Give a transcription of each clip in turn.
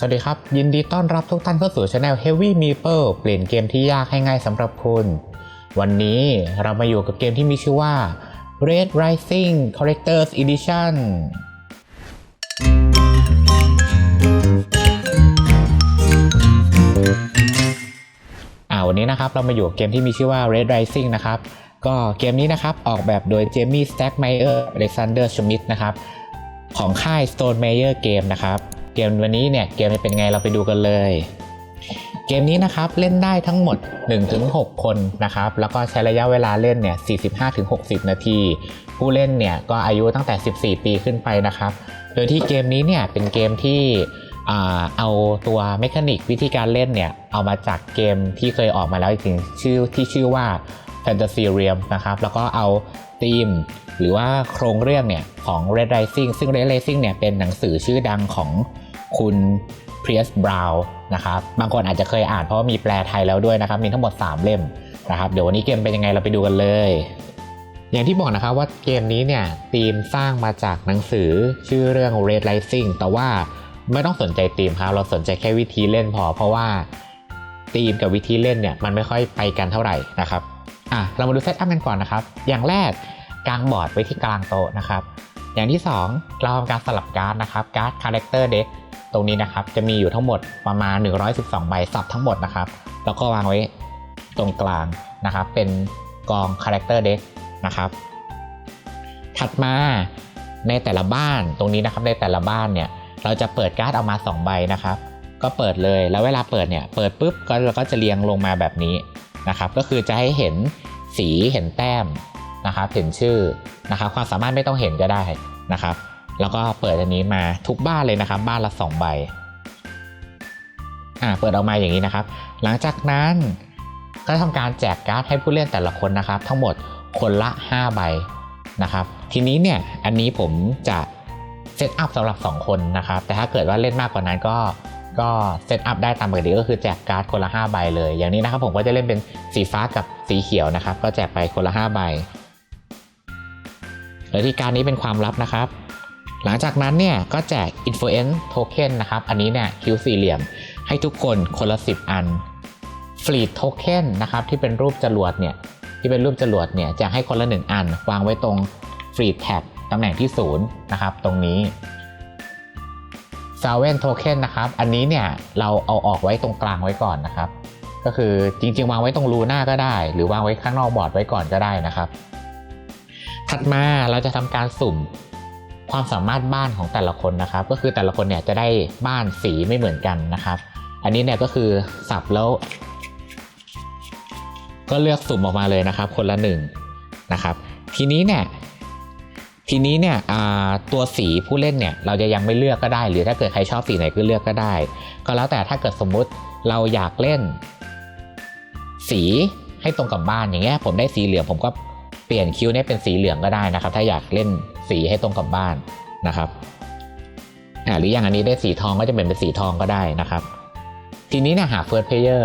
สวัสดีครับ ยินดีต้อนรับทุกท่านเข้าสู่ช anel Heavy Meeple เปลี่ยนเกมที่ยากให้ง่ายสำหรับคุณ วันนี้เรามาอยู่กับเกมที่มีชื่อว่า Red Rising Collector's Edition อ่าวันนี้นะครับเรามาอยู่กับเกมที่มีชื่อว่า Red Rising นะครับ ก็เกมนี้นะครับออกแบบโดยเจมี่สแต็กไมเออร์อเล็กซานเดอร์ชมิดนะครับของค่าย Stone Meyer Game นะครับ เกมวันนี้เนี่ยเกมจะเป็นไงเราไปดูกันเลย เกมนี้นะครับเล่นได้ทั้งหมด 1-6 คนนะครับแล้วก็ใช้ระยะเวลาเล่นเนี่ย 45-60 นาที ผู้เล่นเนี่ยก็อายุตั้งแต่ 14 ปีขึ้นไปนะครับ โดยที่เกมนี้เนี่ยเป็นเกมที่เอาตัวเมคานิกวิธีการเล่นเนี่ยเอามาจากเกมที่เคยออกมาแล้วจริงชื่อที่ชื่อว่า Fantasy Realm นะครับแล้วก็เอาธีมหรือว่าโครงเรื่องเนี่ยของ Red Rising ซึ่ง Red Rising เนี่ยเป็นหนังสือชื่อดังของ คุณ p r i e s Brown นะครับบางคนอาจจะเคยอ่านเพราะมีแปลไทยแล้วด้วยนะครับ มีทั้งหมด 3 เล่มนะครับเดี๋ยววันนี้เกมเป็นยังไงเราไปดูกันเลย อย่างที่บอกนะครับว่าเกมนี้เนี่ยธีมสร้างมาจากหนังสือชื่อเรื่อง Red Rising แต่ว่าไม่ต้องสนใจธีมครับเราสนใจแค่วิธีเล่นพอ เพราะว่าธีมกับวิธีเล่นเนี่ยมันไม่ค่อยไปกันเท่าไหร่นะครับอะเรามาดูเซตอัพกันก่อนนะครับ อย่างแรกกลางบอร์ดไว้ที่กลางโต๊ะนะครับ อย่างที่ 2 เราทำการสลับการ์ดนะครับการ์ดคาแรคเตอร์เด็ก ตรงนี้นะครับจะมีอยู่ทั้งหมดประมาณ 112 ใบสับทั้งหมดนะครับ แล้วก็วางไว้ตรงกลางนะครับ เป็นกองคาแรคเตอร์เด็กนะครับ ถัดมาในแต่ละบ้านตรงนี้นะครับในแต่ละบ้านเนี่ยเราจะเปิดการ์ดออกมา 2 ใบนะครับ ก็เปิดเลยแล้วเวลาเปิดเนี่ยเปิดปุ๊บก็เราก็จะเรียงลงมาแบบนี้นะครับ ก็คือจะให้เห็นสีเห็นแต้มนะครับเห็นชื่อนะครับ ความสามารถไม่ต้องเห็นก็ได้นะครับ แล้วก็เปิดอันนี้มาทุกบ้านเลยนะครับ บ้านละ 2 ใบอ่าเปิดออกมาอย่างนี้นะครับ หลังจากนั้นก็ทำการแจกการ์ดให้ผู้เล่นแต่ละคนนะครับ ทั้งหมดคนละ 5 ใบนะครับ ทีนี้เนี่ยอันนี้ผมจะเซตอัพสำหรับ 2 คนนะครับ แต่ถ้าเกิดว่าเล่นมากกว่านั้นก็ก็เซตอัพได้ตามปกติก็คือแจกการ์ดคนละ 5 ใบเลย อย่างนี้นะครับผมก็จะเล่นเป็นสีฟ้ากับสีเขียวนะครับ ก็แจกไปคนละ 5 ใบโดยที่การนี้เป็นความลับนะครับ หลังจากนั้นเนี่ยก็แจก Influence Token นะครับ อันนี้เนี่ยคิวสี่เหลี่ยมให้ทุกคนคนละ 10 อัน Fleet Token นะครับที่เป็นรูปจรวดเนี่ยที่เป็นรูปจรวดเนี่ยจะให้คนละ 1 อัน วางไว้ตรง Fleet Tab ตำแหน่งที่ 0 นะครับ ตรงนี้ s a v e n Token นะครับ อันนี้เนี่ยเราเอาออกไว้ตรงกลางไว้ก่อนนะครับ ก็คือจริงๆ วางไว้ตรงรูหน้าก็ได้ หรือวางไว้ข้างนอกบอร์ดไว้ก่อนก็ได้นะครับ ถัดมาเราจะทำการสุ่ม ความสามารถบ้านของแต่ละคนนะครับ ก็คือแต่ละคนเนี่ยจะได้บ้านสีไม่เหมือนกันนะครับ อันนี้เนี่ยก็คือสับแล้วก็เลือกสุ่มออกมาเลยนะครับ คนละหนึ่งนะครับ ทีนี้เนี่ยทีนี้เนี่ยตัวสีผู้เล่นเนี่ยเราจะยังไม่เลือกก็ได้ หรือถ้าเกิดใครชอบสีไหนก็เลือกก็ได้ ก็แล้วแต่ถ้าเกิดสมมุติเราอยากเล่น สีให้ตรงกับบ้านอย่างเงี้ยผมได้สีเหลืองผมก็เปลี่ยนคิวเนี่ยเป็นสีเหลืองก็ได้นะครับ ถ้าอยากเล่น สีให้ตรงกับบ้านนะครับอ่าหรืออย่างอันนี้ได้สีทองก็จะเป็นเป็นสีทองก็ได้นะครับ ทีนี้เนี่ยหา first player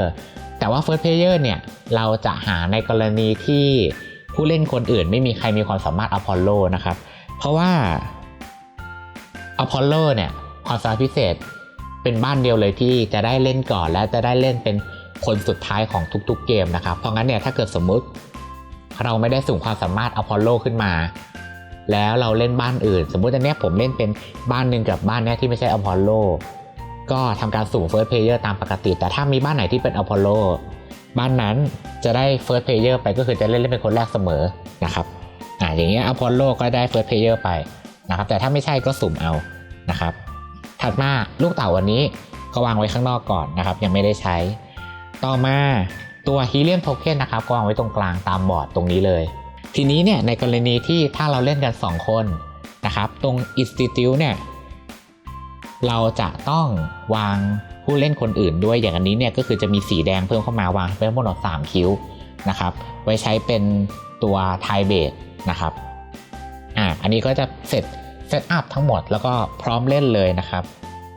แต่ว่า first player เนี่ยเราจะหาในกรณีที่ผู้เล่นคนอื่นไม่มีใครมีความสามารถอพอลโลนะครับ เพราะว่าอพอลโลเนี่ยความสามารถพิเศษเป็นบ้านเดียวเลยที่จะได้เล่นก่อนและจะได้เล่นเป็นคนสุดท้ายของทุกๆเกมนะครับ เพราะงั้นเนี่ยถ้าเกิดสมมุติเราไม่ได้สุ่มความสามารถอพอลโลขึ้นมา แล้วเราเล่นบ้านอื่น สมมุติอันเนี้ยผมเล่นเป็นบ้านหนึ่งกับบ้านเนี้ยที่ไม่ใช่อพอลโลก็ทำการสุ่มเฟิร์สเพลเยอร์ตามปกติ แต่ถ้ามีบ้านไหนที่เป็นอพอลโลบ้านนั้นจะได้เฟิร์สเพลเยอร์ไปก็คือจะเล่นเล่นเป็นคนแรกเสมอนะครับอ่าอย่างเงี้ยอพอลโลก็ได้เฟิร์สเพลเยอร์ไปนะครับแต่ถ้าไม่ใช่ก็สุ่มเอานะครับ ถัดมาลูกเต่าวันนี้ก็วางไว้ข้างนอกก่อนนะครับ ยังไม่ได้ใช้ ต่อมาตัวฮีเลียมโทเค็นนะครับก็วางไว้ตรงกลางตามบอร์ดตรงนี้เลย ทีนี้เนี่ยในกรณีที่ถ้าเราเล่นกัน 2 คนนะครับ ตรง Institute เนี่ยเราจะต้องวางผู้เล่นคนอื่นด้วยอย่างอันนี้เนี่ยก็คือจะมีสีแดงเพิ่มเข้ามาวางเป็นทั้งหมด3คิ้วนะครับ ไว้ใช้เป็นตัวไทเบสนะครับอ่าอันนี้ก็จะเสร็จเซตอัพทั้งหมดแล้วก็พร้อมเล่นเลยนะครับ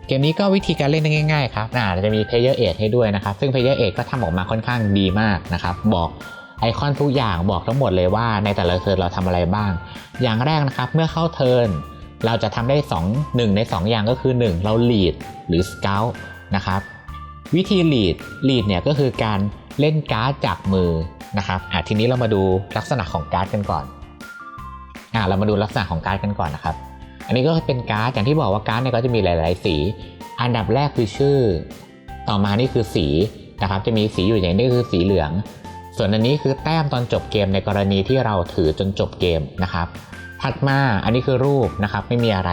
เกมนี้ก็วิธีการเล่นง่ายๆครับอ่าจะมี Player Aid ให้ด้วยนะครับ ซึ่ง Player Aid ก็ทำออกมาค่อนข้างดีมากนะครับ บอก ไอคอนทุกอย่างบอกทั้งหมดเลยว่าในแต่ละเทิร์นเราทำอะไรบ้าง อย่างแรกนะครับเมื่อเข้าเทิร์นเราจะทำได้ 2 1 ใน 2 อย่างก็คือ 1 เรา lead หรือ scout นะครับวิธี lead lead เนี่ยก็คือการเล่นการ์ดจากมือนะครับอะทีนี้เรามาดูลักษณะของการ์ดกันก่อนอะเรามาดูลักษณะของการ์ดกันก่อนนะครับ อันนี้ก็เป็นการ์ดอย่างที่บอกว่าการ์ดเนี่ยก็จะมีหลาย ๆ สี อันดับแรกคือชื่อ ต่อมานี่คือสีนะครับจะมีสีอยู่อย่างนี้คือสีเหลือง ส่วนอันนี้คือแต้มตอนจบเกมในกรณีที่เราถือจนจบเกมนะครับ ถัดมาอันนี้คือรูปนะครับไม่มีอะไร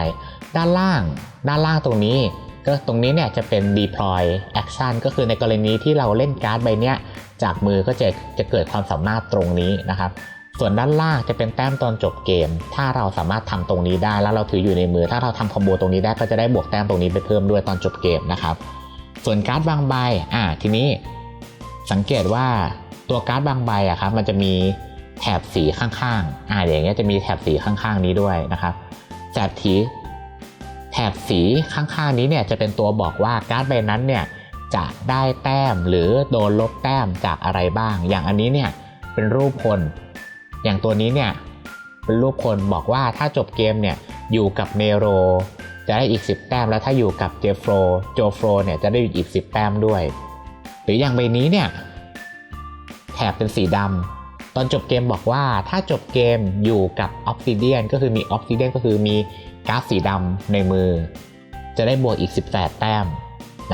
ด้านล่าง ด้านล่างตรงนี้ ก็ตรงนี้เนี่ยจะเป็น deploy action ก็คือในกรณีที่เราเล่นการ์ดใบเนี้ยจากมือก็จะจะเกิดความสามารถตรงนี้นะครับ ส่วนด้านล่างจะเป็นแต้มตอนจบเกม ถ้าเราสามารถทำตรงนี้ได้แล้วเราถืออยู่ในมือ ถ้าเราทำคอมโบตรงนี้ได้ก็จะได้บวกแต้มตรงนี้ไปเพิ่มด้วยตอนจบเกมนะครับ ส่วนการ์ดบางใบอ่าทีนี้สังเกตว่า ตัวการ์ดบางใบอะครับมันจะมีแถบสีข้างๆอ่าอย่างเงี้ยจะมีแถบสีข้างๆนี้ด้วยนะครับแถบทีแถบสีข้างๆนี้เนี่ยจะเป็นตัวบอกว่าการ์ดใบนั้นเนี่ยจะได้แต้มหรือโดนลบแต้มจากอะไรบ้าง อย่างอันนี้เนี่ยเป็นรูปคน อย่างตัวนี้เนี่ยเป็นรูปคนบอกว่าถ้าจบเกมเนี่ยอยู่กับเมโรจะได้อีก 10 แต้มแล้วถ้าอยู่กับเจฟโฟโจโฟเนี่ยจะได้อีก 10 แต้มด้วย หรืออย่างใบนี้เนี่ย แถบเป็นสีดำตอนจบเกมบอกว่าถ้าจบเกมอยู่กับออ s ซิเดียนก็คือมีออ s ซิเดียนก็คือมีกราฟสีดำในมือ จะได้บวกอีก 18 แต้ม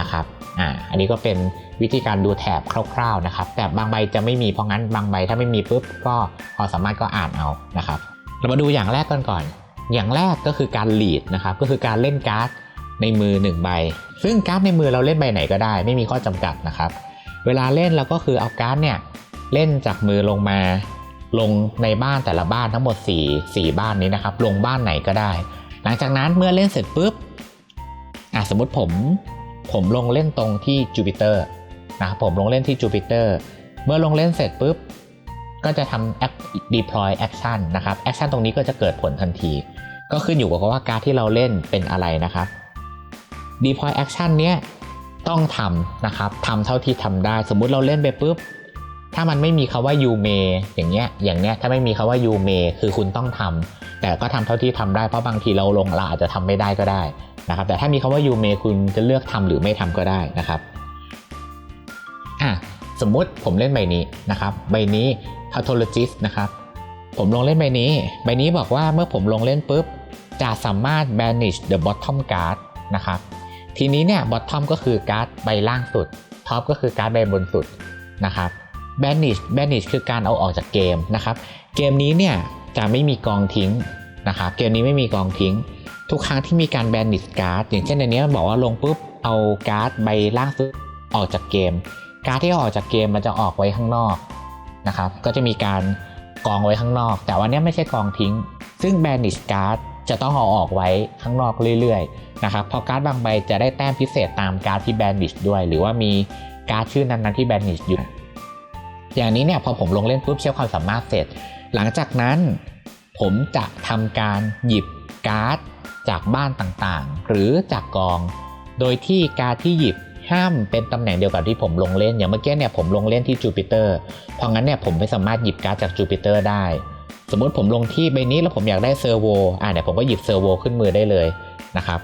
นะครับอ่าอันนี้ก็เป็นวิธีการดูแถบคร่าวๆนะครับ แต่บางใบจะไม่มีเพราะงั้นบางใบถ้าไม่มีปุ๊บก็ความสามารถก็อ่านเอานะครับ เรามาดูอย่างแรกกันก่อน อย่างแรกก็คือการ lead นะครับ ก็คือการเล่นการ์ดในมือ 1 ใบ ซึ่งการ์ดในมือเราเล่นใบไหนก็ได้ ไม่มีข้อจำกัดนะครับ เวลาเล่นเราก็คือเอาการ์ดเนี่ย เล่นจากมือลงมา ลงในบ้านแต่ละบ้านทั้งหมด 4 4 บ้านนี้นะครับ ลงบ้านไหนก็ได้ หลังจากนั้นเมื่อเล่นเสร็จปุ๊บอะสมมติผม ผมลงเล่นตรงที่จูปิเตอร์นะผมลงเล่นที่จูปิเตอร์เมื่อลงเล่นเสร็จปุ๊บก็จะทำ app deploy action นะครับ action ตรงนี้ก็จะเกิดผลทันที ก็ขึ้นอยู่กับว่าการที่เราเล่นเป็นอะไรนะครับ deploy action เนี้ยต้องทำนะครับทำเท่าที่ทำได้ สมมุติเราเล่นไปปุ๊บ ถ้ามันไม่มีคาว่า you may อย่างเงี้ยอย่างเนี้ยถ้าไม่มีคาว่า you may คือคุณต้องทำแต่ก็ทำเท่าที่ทำได้เพราะบางทีเราลงเราอาจจะทำไม่ได้ก็ได้นะครับแต่ถ้ามีคาว่า you may คุณจะเลือกทำหรือไม่ทำก็ได้นะครับอะสมมุติผมเล่นใบนี้นะครับใบนี้ pathologist นะครับผมลงเล่นใบนี้ ใบนี้บอกว่าเมื่อผมลงเล่นปุ๊บจะสามารถ banish the bottom card นะครับทีนี้เนี่ย bottom ก็คือการ์ดใบล่างสุด top ก็คือการ์ดใบบนสุดนะครับ banish banish คือการเอาออกจากเกมนะครับ เกมนี้เนี่ยจะไม่มีกองทิ้งนะครับ เกมนี้ไม่มีกองทิ้ง ทุกครั้งที่มีการ banish การ์ดอย่างเช่นในนี้มันบอกว่าลงปุ๊บเอาการ์ดใบล่างสุดออกจากเกม การ์ดที่ออกจากเกมมันจะออกไว้ข้างนอกนะครับ ก็จะมีการกองไว้ข้างนอก แต่วันนี้ไม่ใช่กองทิ้ง ซึ่ง banish card จะต้องเอาออกไว้ข้างนอกเรื่อยๆนะครับ เพราะการ์ดบางใบจะได้แต้มพิเศษตามการ์ดที่ banish ด้วย หรือว่ามีการ์ดชื่อนั้นๆที่ banish อยู่ อย่างนี้เนี่ยพอผมลงเล่นปุ๊บเชี่ยวความสามารถเสร็จ หลังจากนั้นผมจะทำการหยิบการ์ดจากบ้านต่างๆ หรือจากกอง โดยที่การ์ดที่หยิบห้ามเป็นตำแหน่งเดียวกับที่ผมลงเล่นอย่างเมื่อกี้เนี่ยผมลงเล่นที่จูปิเตอร์เพราะงั้นเนี่ยผมไม่สามารถหยิบการ์ดจากจูปิเตอร์ได้ สมมติผมลงที่ใบนี้แล้วผมอยากได้เซอร์โวอ่าเนี่ยผมก็หยิบเซอร์โวขึ้นมือได้เลยนะครับ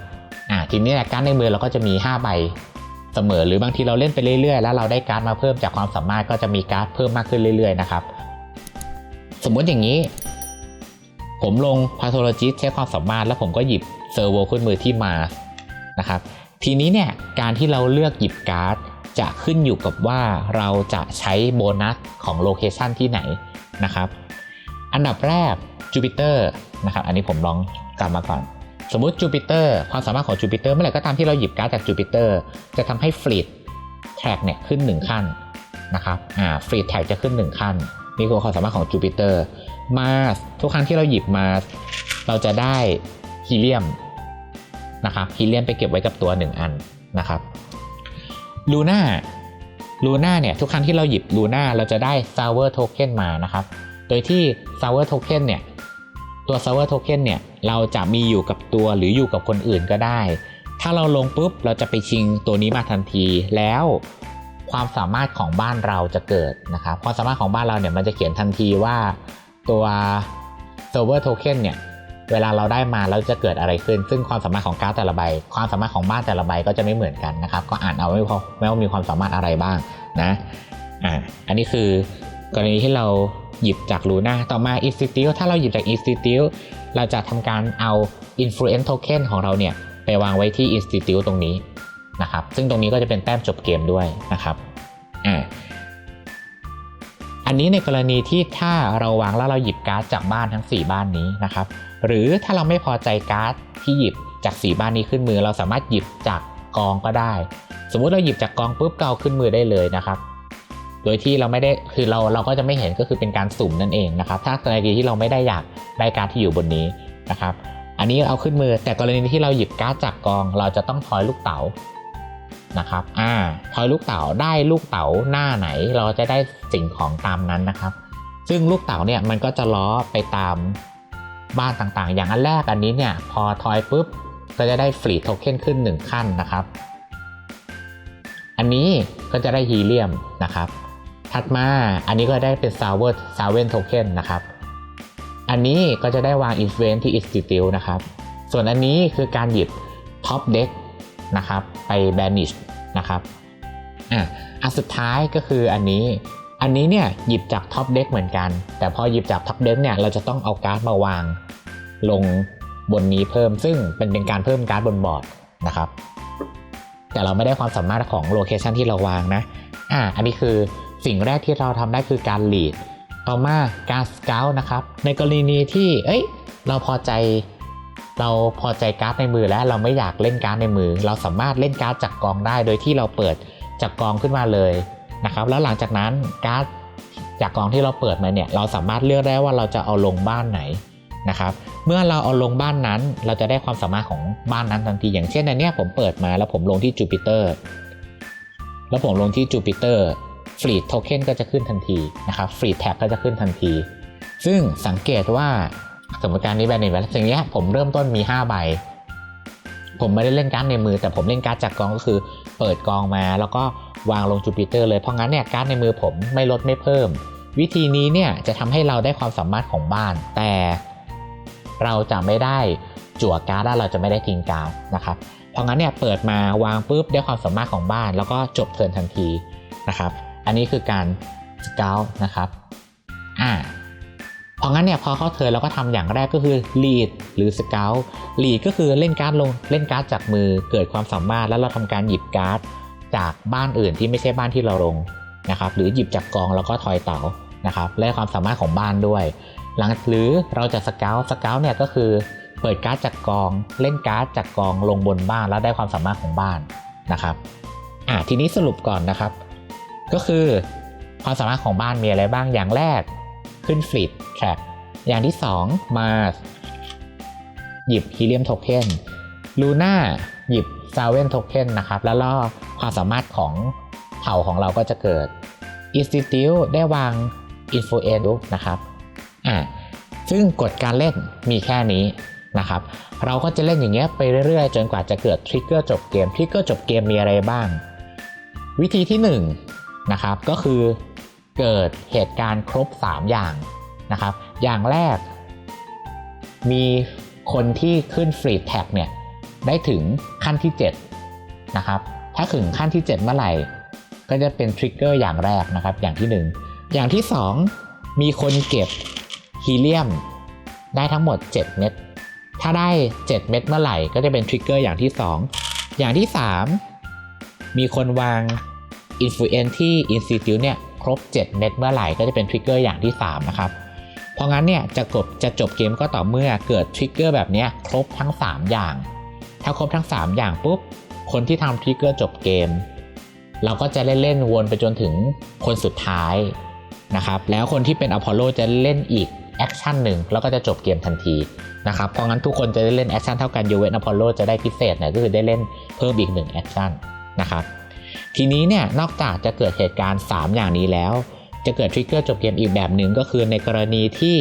อ่าทีนี้การ์ดในมือเราก็จะมี 5 ใบ เสมอ หรือบางทีเราเล่นไปเรื่อยๆ แล้วเราได้การ์ดมาเพิ่มจากความสามารถก็จะมีการ์ดเพิ่มมากขึ้นเรื่อยๆนะครับสมมุติอย่างนี้ ผมลง pathologist ใช้ความสามารถ แล้วผมก็หยิบเซอร์โวขึ้นมือที่มานะครับทีนี้เนี่ยการที่เราเลือกหยิบการ์ดจะขึ้นอยู่กับว่าเราจะใช้โบนัสของโลเคชันที่ไหนนะครับ อันดับแรกจูปิเตอร์นะครับ อันนี้ผมลองกลับมาก่อน สมมุติจูปิเตอร์ความสามารถของจูปิเตอร์เมื่อไหร่ก็ตามที่เราหยิบการ์ดจากจูปิเตอร์จะทำให้ฟลีดแท็กเนี่ยขึ้น 1 ขั้นนะครับอ่าฟลีดแท็กจะขึ้น 1 ขั้น นี่คือความสามารถของจูปิเตอร์มาสทุกครั้งที่เราหยิบมาเราจะได้ฮีเลียมนะครับฮีเลียมไปเก็บไว้กับตัว 1 อันนะครับลูน่าลูน่าเนี่ยทุกครั้งที่เราหยิบลูน่าเราจะได้ซาวเวอร์โทเค็นมานะครับ โดยที่ซาวเวอร์โทเค็นเนี่ย ตัวซาวเวอร์โทเค็นเนี่ยเราจะมีอยู่กับตัวหรืออยู่กับคนอื่นก็ได้ ถ้าเราลงปุ๊บเราจะไปชิงตัวนี้มาทันทีแล้วความสามารถของบ้านเราจะเกิดนะครับความสามารถของบ้านเราเนี่ยมันจะเขียนทันทีว่าตัว server token เนี่ยเวลาเราได้มาแล้วจะเกิดอะไรขึ้น ซึ่งความสามารถของการ์ดแต่ละใบ ความสามารถของบ้านแต่ละใบก็จะไม่เหมือนกันนะครับ ก็อ่านเอาไว้พอไม่ว่ามีความสามารถอะไรบ้างนะ อ่า อันนี้คือ กรณีที่เราหยิบจากลูน่าต่อมา Institute ถ้าเราหยิบจาก Institute เราจะทำการเอา Influence Token ของเราเนี่ย ไปวางไว้ที่ Institute ตรงนี้นะครับ ซึ่งตรงนี้ก็จะเป็นแต้มจบเกมด้วยนะครับอ่าอันนี้ในกรณีที่ถ้าเราวางแล้วเราหยิบการ์ดจากบ้านทั้ง 4 บ้านนี้นะครับ หรือถ้าเราไม่พอใจการ์ดที่หยิบจาก 4 บ้านนี้ขึ้นมือ เราสามารถหยิบจากกองก็ได้ สมมุติเราหยิบจากกองปุ๊บเกเอาขึ้นมือได้เลยนะครับ โดยที่เราไม่ได้คือเราเราก็จะไม่เห็นก็คือเป็นการสุ่มนั่นเองนะครับถ้ากรณีที่เราไม่ได้อยากได้การที่อยู่บนนี้นะครับอันนี้เอาขึ้นมือแต่กรณีที่เราหยิบการ์ดจากกอง เราจะต้องทอยลูกเต๋านะครับอ่าทอยลูกเต๋าได้ลูกเต๋าหน้าไหน เราจะได้สิ่งของตามนั้นนะครับ ซึ่งลูกเต๋าเนี่ยมันก็จะล้อไปตามบ้านต่างๆ อย่างอันแรกอันนี้เนี่ยพอทอยปุ๊บก็จะได้ฟรีโทเค็นขึ้น 1 ขั้นนะครับ อันนี้ก็จะได้ฮีเลียมนะครับ ถัดมาอันนี้ก็ได้เป็นซาวเวอร์ซาวเวนโทเค็นนะครับ อันนี้ก็จะได้วางอินฟลูเอนที่ Institute นะครับ ส่วนอันนี้คือการหยิบท็อปเด็กนะครับ ไป banish นะครับอะอันสุดท้ายก็คืออันนี้ อันนี้เนี่ยหยิบจากท็อปเด็กเหมือนกัน แต่พอหยิบจากท็อปเด็กเนี่ยเราจะต้องเอาการ์ดมาวางลงบนนี้เพิ่ม ซึ่งเป็นเป็นการเพิ่มการ์ดบนบอร์ดนะครับ แต่เราไม่ได้ความสามารถของโลเคชันที่เราวางนะอ่าอันนี้คือ สิ่งแรกที่เราทำได้คือการ lead ต่อมาการสเกลนะครับ ในกรณีที่เอ้ยเราพอใจเราพอใจการ์ดในมือแล้วเราไม่อยากเล่นการ์ดในมือ เราสามารถเล่นการ์ดจากกองได้ โดยที่เราเปิดจากกองขึ้นมาเลยนะครับ แล้วหลังจากนั้นการ์ดจากกองที่เราเปิดมาเนี่ยเราสามารถเลือกได้ว่าเราจะเอาลงบ้านไหนนะครับ เมื่อเราเอาลงบ้านนั้น เราจะได้ความสามารถของบ้านนั้นทันทีอย่างเช่นอันเนี้ยผมเปิดมาแล้วผมลงที่จูปิเตอร์แล้วผมลงที่จูปิเตอร์ ฟรีดโทเค็นก็จะขึ้นทันทีนะครับฟรีดแท็กก็จะขึ้นทันที ซึ่งสังเกตว่าสมมติการนี้แบรนด์นี้สิ่งนี้ผมเริ่มต้นมี 5 ใบ ผมไม่ได้เล่นการ์ดในมือ แต่ผมเล่นการ์ดจากกองก็คือเปิดกองมา แล้วก็วางลงจูปิเตอร์เลยเพราะงั้นเนี่ยการ์ดในมือผมไม่ลดไม่เพิ่ม วิธีนี้เนี่ยจะทำให้เราได้ความสามารถของบ้าน แต่เราจะไม่ได้จั่วการ์ดและเราจะไม่ได้ทิ้งการ์ดนะครับเพราะงั้นเนี่ยเปิดมาวางปุ๊บได้ความสามารถของบ้าน แล้วก็จบเทิร์นทันทีนะครับ อันนี้คือการสเกลนะครับอ่าเพราะงั้นเนี่ยพอเข้าเทิร์นเราก็ทำอย่างแรกก็คือ lead หรือ scout lead ก็คือเล่นการ์ดลงเล่นการ์ดจากมือเกิดความสามารถแล้วเราทำการหยิบการ์ดจากบ้านอื่นที่ไม่ใช่บ้านที่เราลงนะครับหรือหยิบจากกองแล้วก็ทอยเต๋านะครับและความสามารถของบ้านด้วย หลังหรือเราจะสเกลสเกลเนี่ยก็คือเปิดการ์ดจากกอง เล่นการ์ดจากกองลงบนบ้านแล้วได้ความสามารถของบ้านนะครับอ่าทีนี้สรุปก่อนนะครับ ก็คือความสามารถของบ้านมีอะไรบ้างอย่างแรกขึ้นฟลิปแทร็กอย่างที่ 2 มาหยิบฮีเลียมโทเค็นลูน่าหยิบซาเวนโทเค็นนะครับ แล้วก็ความสามารถของเผ่าของเราก็จะเกิด Institute ได้วาง Influence นะครับอ่าซึ่งกฎการเล่นมีแค่นี้นะครับ เราก็จะเล่นอย่างเงี้ยไปเรื่อยๆ จนกว่าจะเกิดทริกเกอร์จบเกมทริกเกอร์จบเกมมีอะไรบ้าง วิธีที่ 1 นะครับ ก็คือเกิดเหตุการณ์ครบ 3 อย่างนะครับ อย่างแรก มีคนที่ขึ้นฟรีแท็กเนี่ยได้ถึงขั้นที่ 7 นะครับ ถ้าถึงขั้นที่ 7 เมื่อไหร่ ก็จะเป็นทริกเกอร์อย่างแรกนะครับ อย่างที่ 1 อย่างที่ 2 มีคนเก็บฮีเลียมได้ทั้งหมด 7 เม็ด ถ้าได้ 7 เม็ดเมื่อไหร่ ก็จะเป็นทริกเกอร์อย่างที่ 2 อย่างที่ 3 มีคนวาง Influence ที่ Institute เนี่ยครบ 7 เม็ดเมื่อไหร่ก็จะเป็นทริกเกอร์อย่างที่ 3 นะครับ เพราะงั้นเนี่ยจะจบจะจบเกมก็ต่อเมื่อเกิดทริกเกอร์แบบนี้ครบทั้ง 3 อย่าง ถ้าครบทั้ง 3 อย่างปุ๊บ คนที่ทำทริกเกอร์จบเกม เราก็จะเล่นเล่นวนไปจนถึงคนสุดท้ายนะครับแล้วคนที่เป็นอพอลโลจะเล่นอีกแอคชั่นหนึ่งแล้วก็จะจบเกมทันทีนะครับเพราะงั้นทุกคนจะได้เล่นแอคชั่นเท่ากันยูเวนอพอลโลจะได้พิเศษเนี่ยก็คือได้เล่นเพิ่มอีก1แอคชั่นนะครับ ทีนี้เนี่ยนอกจากจะเกิดเหตุการณ์ 3 อย่างนี้แล้ว จะเกิดทริกเกอร์จบเกมอีกแบบหนึ่งก็คือในกรณีที่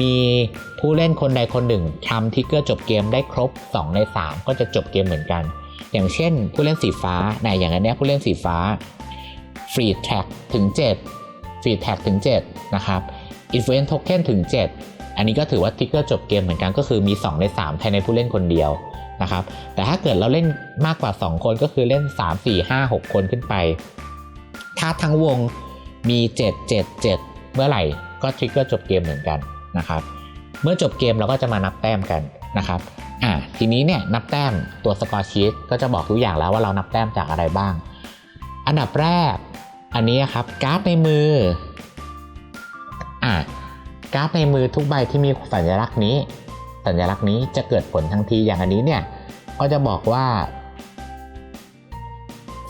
มีผู้เล่นคนใดคนหนึ่งทำทริกเกอร์จบเกมได้ครบ 2 ใน 3 ก็จะจบเกมเหมือนกัน อย่างเช่น ผู้เล่นสีฟ้าในอย่างนี้ผู้เล่นสีฟ้าฟรีแท็กถึง 7ฟรีแท็กถึง 7 นะครับอินฟลูเอนซ์โทเค็นถึง 7 อันนี้ก็ถือว่าทริกเกอร์จบเกมเหมือนกันก็คือมี 2 ใน 3 ภายในผู้เล่นคนเดียว นะครับ แต่ถ้าเกิดเราเล่นมากกว่า 2 คนก็คือเล่น 3 4 5 6 คนขึ้นไป ถ้าทั้งวงมี 7 7 7 เมื่อไหร่ก็ทริกเกอร์จบเกมเหมือนกันนะครับ เมื่อจบเกมเราก็จะมานับแต้มกันนะครับอ่าทีนี้เนี่ยนับแต้มตัวสกอร์ชีตก็จะบอกทุกอย่างแล้วว่าเรานับแต้มจากอะไรบ้าง อันดับแรกอันนี้ครับการ์ดในมืออ่าการ์ดในมือทุกใบที่มีสัญลักษณ์นี้ สัญลักษณ์นี้จะเกิดผลทันทีอย่างอันนี้เนี่ยก็จะบอกว่า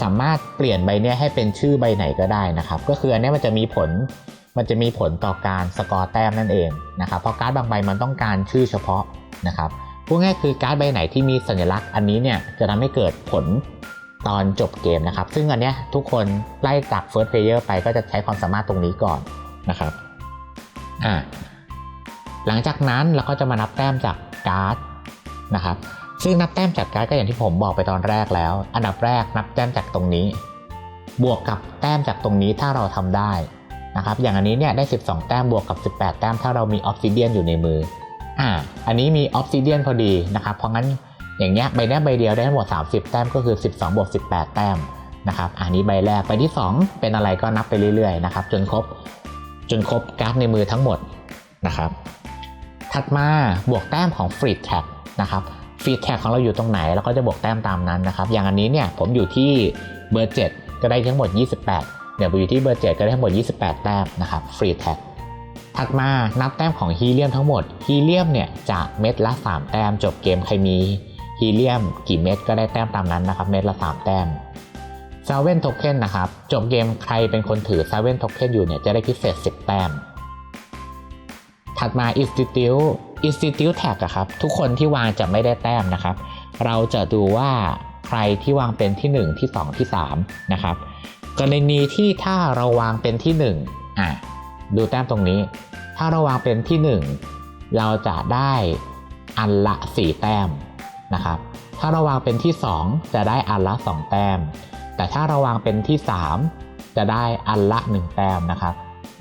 สามารถเปลี่ยนใบเนี้ยให้เป็นชื่อใบไหนก็ได้นะครับ ก็คืออันนี้มันจะมีผลมันจะมีผลต่อการสกอร์แต้มนั่นเองนะครับเพราะการ์ดบางใบมันต้องการชื่อเฉพาะนะครับพูดง่ายคือการ์ดใบไหนที่มีสัญลักษณ์อันนี้เนี่ยจะทำให้เกิดผลตอนจบเกมนะครับ ซึ่งอันเนี้ยทุกคนไล่จาก first player ไปก็จะใช้ความสามารถตรงนี้ก่อนนะครับอ่า หลังจากนั้นเราก็จะมานับแต้มจากการ์ดนะครับซึ่งนับแต้มจากการ์ดก็อย่างที่ผมบอกไปตอนแรกแล้ว อันดับแรกนับแต้มจากตรงนี้ บวกกับแต้มจากตรงนี้ถ้าเราทำได้นะครับอย่างอันนี้เนี่ยได้ 12 แต้มบวกกับ 18 แต้มถ้าเรามีออฟซิเดียนอยู่ในมืออ่าอันนี้มีออฟซิเดียนพอดีนะครับเพราะงั้นอย่างเงี้ยใบเนี้ยใบเดียวได้ทั้งหมด 30 แต้มก็คือ 12บวก18 แต้มนะครับอันนี้ใบแรกใบที่ 2 เป็นอะไรก็นับไปเรื่อยๆนะครับจนครบจนครบการ์ดในมือทั้งหมดนะครับ ถัดมาบวกแต้มของฟรีดแท็กนะครับฟรีดแท็กของเราอยู่ตรงไหนเราก็จะบวกแต้มตามนั้นนะครับ อย่างอันนี้เนี่ยผมอยู่ที่เบอร์ 7 ก็ได้ทั้งหมด 28 เดี๋ยวผมอยู่ที่เบอร์ 7 ก็ได้ทั้งหมด 28 แต้มนะครับฟรีแท็กถัดมานับแต้มของฮีเลียมทั้งหมด ฮีเลียมเนี่ยจากเม็ดละ 3 แต้มจบเกมใครมีฮีเลียมกี่เม็ดก็ได้แต้มตามนั้นนะครับ เม็ดละ 3 แต้มเซเว่นโทเค็นนะครับ จบเกมใครเป็นคนถือเซเว่นโทเค็นอยู่เนี่ยจะได้พิเศษ 10 แต้ม ถัดมา Institute Institute Tag อะครับ ทุกคนที่วางจะไม่ได้แต้มนะครับ เราจะดูว่าใครที่วางเป็นที่ 1 ที่ 2 ที่ 3 นะครับ กรณีที่ถ้าเราวางเป็นที่1อะดูแต้มตรงนี้ ถ้าเราวางเป็นที่ 1 เราจะได้อันละ 4 แต้มนะครับ ถ้าเราวางเป็นที่ 2 จะได้อันละ 2 แต้ม แต่ถ้าเราวางเป็นที่ 3 จะได้อันละ 1 แต้มนะครับ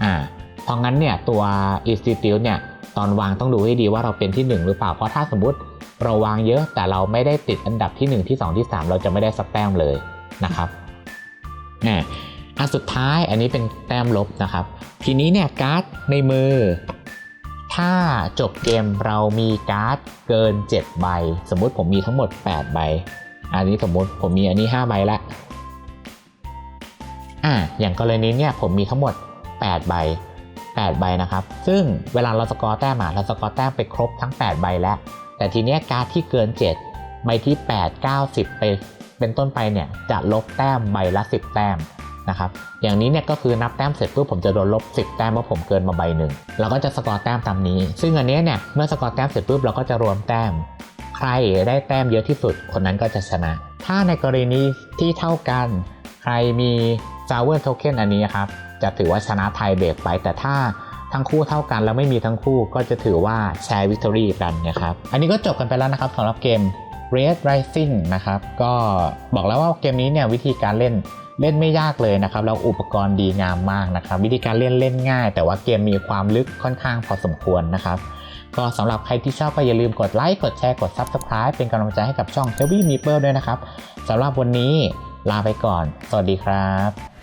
อ่า เพราะงั้นเนี่ยตัว institute เนี่ยตอนวางต้องดูให้ดีว่าเราเป็นที่ 1 หรือเปล่า เพราะถ้าสมมติเราวางเยอะแต่เราไม่ได้ติดอันดับที่ 1 ที่ 2 ที่ 3 เราจะไม่ได้สักแต้มเลยนะครับอ่อันสุดท้ายอันนี้เป็นแต้มลบนะครับ ทีนี้เนี่ยการ์ดในมือ ถ้าจบเกมเรามีการ์ดเกิน 7 ใบ สมมุติผมมีทั้งหมด 8 ใบ อันนี้สมมุติผมมีอันนี้ 5 ใบละอ่าอย่างกรณีเนี่ยผมมีทั้งหมด 8 ใบ 8 ใบนะครับ ซึ่งเวลาเราสกอร์แต้มอะเราสกอร์แต้มไปครบทั้ง 8 ใบแล้ว แต่ทีเนี้ยการ์ดที่เกิน 7 ใบที่ 8 9 10ไปเป็นต้นไปเนี่ยจะลบแต้มใบละ 10 แต้มนะครับ อย่างนี้เนี่ยก็คือนับแต้มเสร็จปุ๊บผมจะโดนลบ 10 แต้มเพราะผมเกินมาใบหนึ่งเราก็จะสกอร์แต้มตามนี้ ซึ่งอันเนี้ยเนี่ยเมื่อสกอร์แต้มเสร็จปุ๊บเราก็จะรวมแต้ม ใครได้แต้มเยอะที่สุดคนนั้นก็จะชนะ ถ้าในกรณีที่เท่ากัน ใครมีซาวเวอร์โทเค็นอันนี้ครับ จะถือว่าชนะไทยเบรกไป แต่ถ้าทั้งคู่เท่ากันแล้วไม่มีทั้งคู่ก็จะถือว่าแชร์วิกตอรี่กันนะครับ อันนี้ก็จบกันไปแล้วนะครับสำหรับเกม Red Rising นะครับ ก็บอกแล้วว่าเกมนี้เนี่ยวิธีการเล่นเล่นไม่ยากเลยนะครับแล้วอุปกรณ์ดีงามมากนะครับ วิธีการเล่นเล่นง่าย แต่ว่าเกมมีความลึกค่อนข้างพอสมควรนะครับ ก็สำหรับใครที่ชอบก็อย่าลืมกดไลค์กดแชร์กด Subscribe เป็นกำลังใจให้กับช่อง Heavy Meeple ด้วยนะครับสำหรับวันนี้ลาไปก่อน สวัสดีครับ